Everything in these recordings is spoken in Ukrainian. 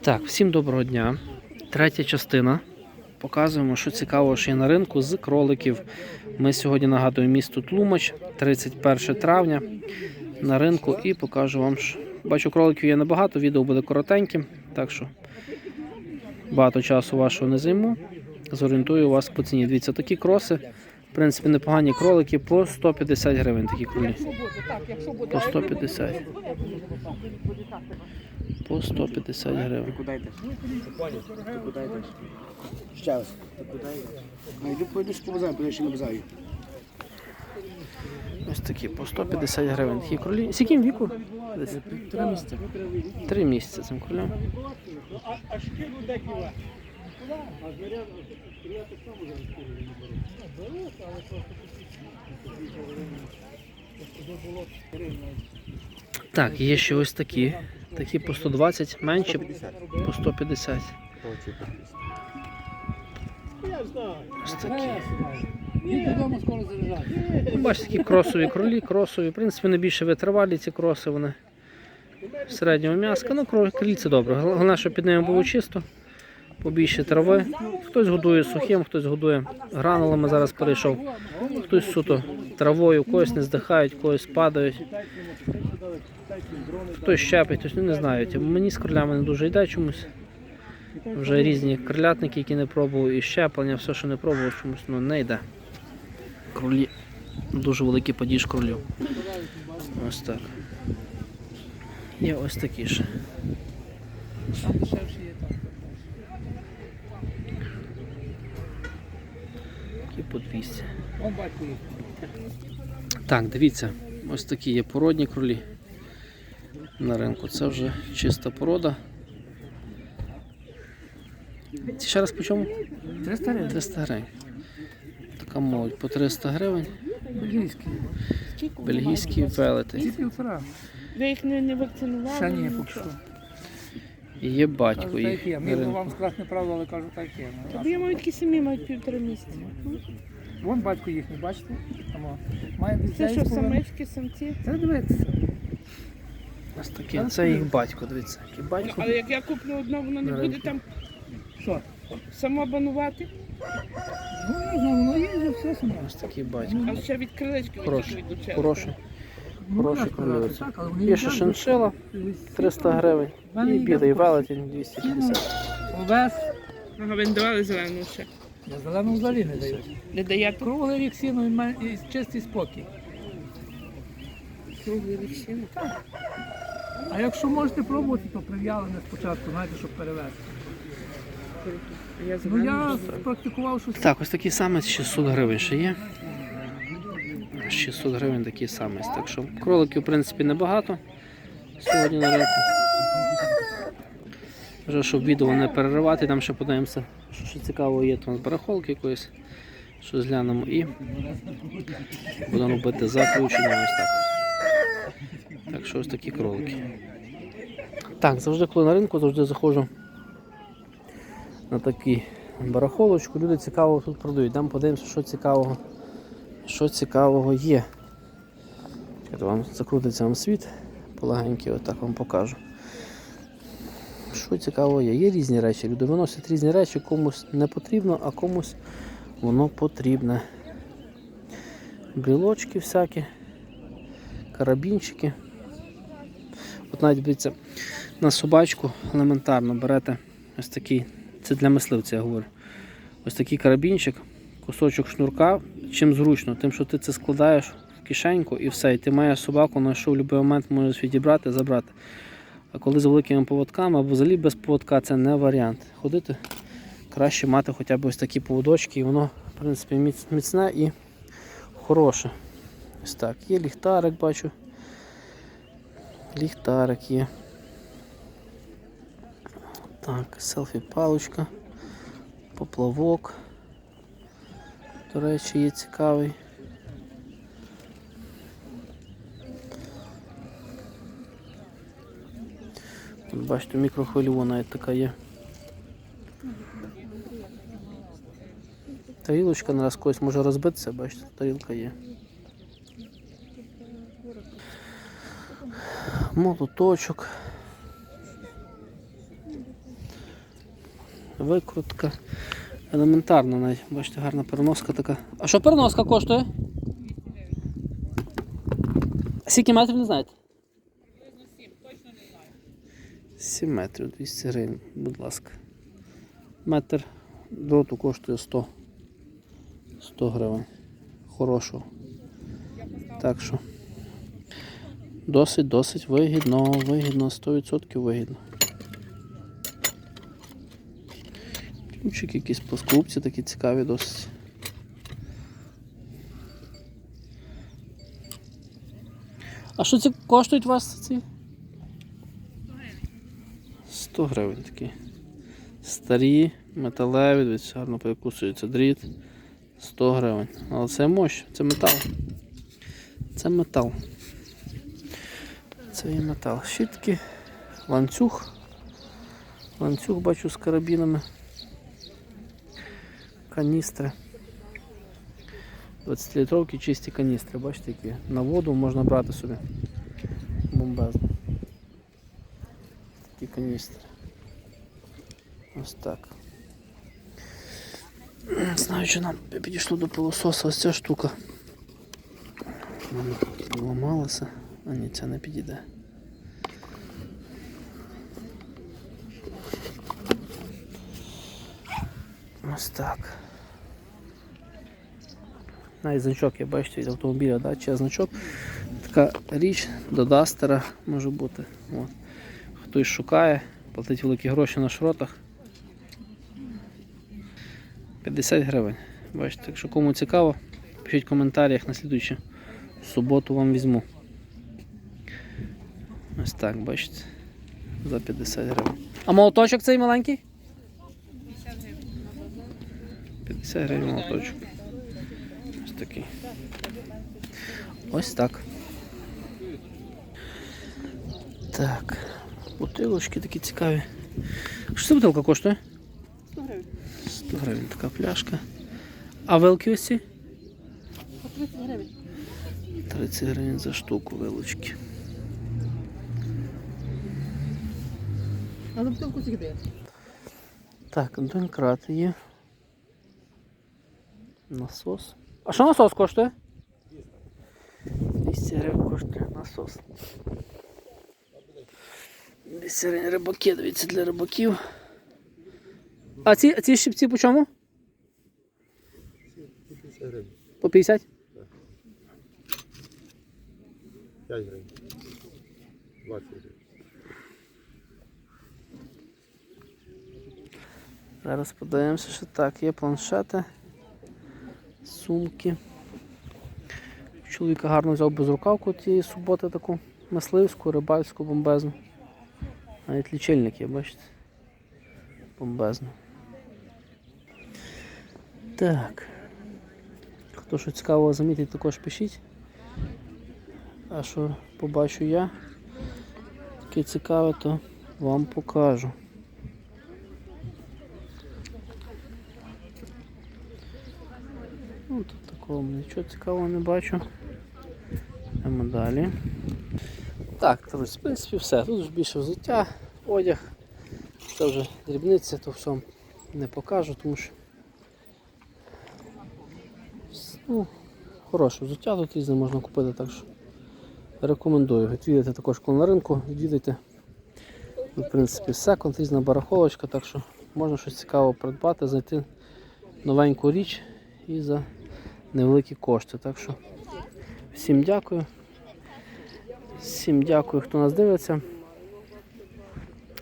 Так, всім доброго дня. Третя частина. Показуємо, що цікаво, що є на ринку з кроликів. Ми сьогодні нагадуємо місто Тлумач, 31 травня на ринку і покажу вам. що- Бачу, кроликів є небагато, відео буде коротеньким, так що багато часу вашого не займу. Зорієнтую вас по ціні. Дивіться, такі кроси, в принципі, непогані кролики по 150 гривень. Такі кролі. По 150. По 150 гривень. Куди йдеш? Куди йдеш? Ще раз. Куди йдеш? А йду пойду з базару, подивись, що не базарю. Ось такі по 150 гривень. Такі кролі. Скільки їм віку? Десь Три місця. три місяці цим кролям. Так, є ще ось такі. Такі по 120, менші по 150. Ось такі. Ну, Бачите, такі кросові кролі, кросові. В принципі, не більше витривалі ці кроси, вони середнього м'яска. Ну, кролі це добре. Головне, щоб під ними було чисто, побільше трави. Хтось годує сухим, хтось годує гранулами, зараз перейшов. Хтось суто травою, когось не здихають, когось падають. Хтось щепить, хтось ну, не знаю. Мені з кролями не дуже йде чомусь. Вже різні крилятники, які не пробував, і щеплення, все, що не пробував, чомусь ну, не йде. Кролі. Дуже великий падіж кролів. Ось так. Є ось такі ж. 200. Так, дивіться, ось такі є породні кролі на ринку. Це вже чиста порода. Ці ще раз по чому? 300 гривень? 300 гривень. Така молодь по 300 гривень. Ці півтора. Ви їх не, не вакцинували? Ще ні, поки що. І є батько їх. ринку. вам сказати неправду, але кажу, так є. Тобі я маю такі самі, мають півтора місяця. Вон батько їхній, бачите? Там, о. Має Це що, самички, самці? Це дивитися. Ось таке. Це їх батько, дивіться. Який батько. Але як я куплю одну, воно не буде там Що? само банувати, Ну, не знаю, воно є вже все саме. Ось такий батько. а ще від крилечки Хороший, від участка. Хороший. Ну, але вони Є ще шиншила 300 гривень. І білий велетень 250. Овес. Ага, ви не давали зелену ще. Я зелену взагалі не дають. Не даєте Круглий рік сіну і і чистий спокій. круглий лічину? А якщо можете пробувати, то прив'ялене спочатку, знаєте, щоб перевести. Я Ну я практикував, що Так, ось такий самець 600 гривень ще є. 600 гривень такий самець. Так що кроликів, в принципі, небагато сьогодні на ринку. Вже щоб відео не переривати, там ще подивимося, що ще цікавого є там барахолки якоїсь. Що зглянемо і будемо робити заключення ось так. Так що ось такі кролики. Так, завжди коли на ринку, завжди заходжу на такі барахолочку. Люди цікаво тут продають. Там подивимося, що цікавого, що цікавого є. Вам закрутиться вам світ полегенький, отак вам покажу. Що цікавого є? Є різні речі. Люди виносять різні речі, комусь не потрібно, а комусь воно потрібне. Брілочки всякі, карабінчики. От навіть дивіться, на собачку елементарно берете ось такий, це для мисливця я говорю. Ось такий карабінчик, кусочок шнурка. Чим зручно, тим, що ти це складаєш в кишеньку і все. І ти маєш собаку, на що в будь-який момент можеш відібрати, забрати. А коли з великими поводками або взагалі без поводка це не варіант. Ходити краще мати хоча б ось такі поводочки, і воно, в принципі, міцне і хороше. Ось так. Є ліхтарик, бачу. Ліхтарик є. Так, селфі-паличка, поплавок. До речі, є цікавий. Бачите, мікрохвильова навіть така є. Тарілочка нараз когось може розбитися, бачите, тарілка є. Молоточок. викрутка. Елементарна навіть. Бачите, гарна переноска така. А що переноска коштує? Скільки метрів не знаєте? 7 метрів 200 гривень, будь ласка. Метр дроту коштує 100. 100 гривень. Хорошого. Так що. Досить, досить вигідно, вигідно, 100% вигідно. Ключик якісь по скупці такі цікаві досить. А що це коштують вас ці? 100 гривень такі. Старі, металеві, дивіться, гарно перекусується дріт. 100 гривень. Але це мощ, це метал. Це метал. Це є метал. Щітки, ланцюг. Ланцюг бачу з карабінами. Каністри. 20-літровки чисті каністри, бачите, які на воду можна брати собі. Бомбезно. Такі каністри. Ось так. Знаю, що нам підійшло до пилососа ось ця штука. Вона ламалася. А ні, ця не підійде. Ось так. Навіть значок, я бачите, від автомобіля, да? чи значок. Така річ до дастера може бути. От. Хтось шукає, платить великі гроші на шротах. 50 гривень. Бачите, якщо кому цікаво, пишіть в коментарях на слідуючу суботу вам візьму. Ось так, бачите. За 50 гривень. А молоточок цей маленький? 50 гривень молоточок. Ось такий. Ось так. Так. Бутилочки такі цікаві. Що ця бутилка коштує? 100 гривень. така пляшка. А вилки ось 30 гривень. 30 гривень за штуку вилочки. А за бутилку скільки дає? Так, донькрат є. Насос. А що насос коштує? 200 гривень коштує насос. 200 гривень рибаки, дивіться, для рибаків. А ці, ці щипці по чому? По 50? гривень. 5 гривень. 20 гривень. Зараз подивимося, що так, є планшети, сумки. Чоловіка гарно взяв безрукавку тієї суботи таку мисливську, рибальську, бомбезну. Навіть лічильник є, бачите? Бомбезно. Так. Хто що цікавого замітить, також пишіть. А що побачу я, таке цікаве, то вам покажу. Ну, тут такого нічого цікавого не бачу. Йдемо далі. Так, друзі, в принципі, все. Тут ж більше взуття, одяг. Це вже дрібниця, то все не покажу, тому що ну, хороше взуття тут різне можна купити, так що рекомендую. Відвідайте також коли на ринку, відвідайте. В принципі, секонд, різна барахолочка, так що можна щось цікаве придбати, знайти новеньку річ і за невеликі кошти. Так що всім дякую. Всім дякую, хто нас дивиться.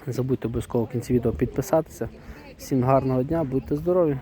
Не забудьте обов'язково в кінці відео підписатися. Всім гарного дня, будьте здорові!